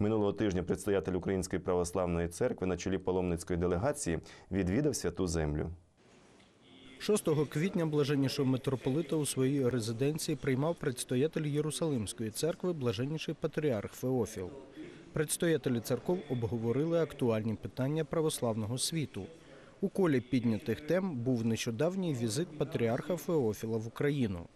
Минулого тижня предстоятель Української православної церкви на чолі паломницької делегації відвідав святу землю. 6 квітня блаженнішого митрополита у своїй резиденції приймав предстоятель Єрусалимської церкви блаженніший патріарх Феофіл. Предстоятелі церков обговорили актуальні питання православного світу. У колі піднятих тем був нещодавній візит патріарха Феофіла в Україну.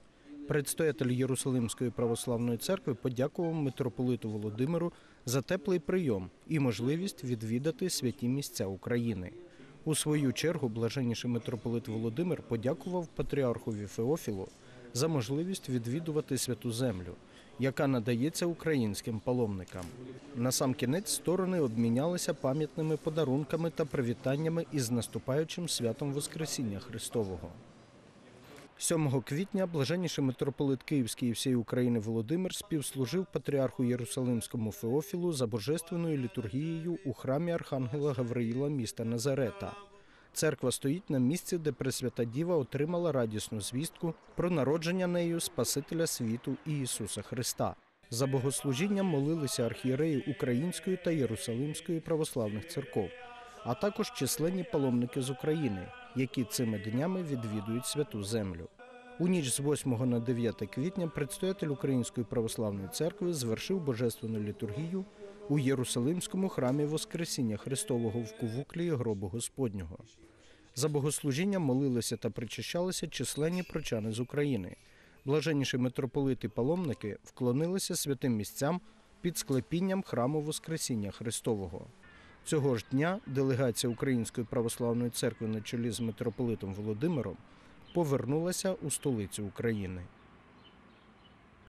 Предстоятель Єрусалимської православної церкви подякував митрополиту Володимиру за теплий прийом і можливість відвідати святі місця України. У свою чергу блаженніший митрополит Володимир подякував патріархові Феофілу за можливість відвідувати святу землю, яка надається українським паломникам. Насамкінець сторони обмінялися пам'ятними подарунками та привітаннями із наступаючим святом Воскресіння Христового. 7 квітня блаженніший митрополит Київський і всієї України Володимир співслужив патріарху Єрусалимському Феофілу за божественною літургією у храмі Архангела Гавриїла міста Назарета. Церква стоїть на місці, де Пресвята Діва отримала радісну звістку про народження нею Спасителя світу Ісуса Христа. За богослужінням молилися архієреї Української та Єрусалимської православних церков, а також численні паломники з України, які цими днями відвідують святу землю. У ніч з 8 на 9 квітня предстоятель Української православної церкви звершив божественну літургію у Єрусалимському храмі Воскресіння Христового в Кувуклії гробу Господнього. За богослужінням молилися та причащалися численні прочани з України. Блаженніші митрополити паломники вклонилися святим місцям під склепінням храму Воскресіння Христового. Цього ж дня делегація Української православної церкви на чолі з митрополитом Володимиром повернулася у столицю України.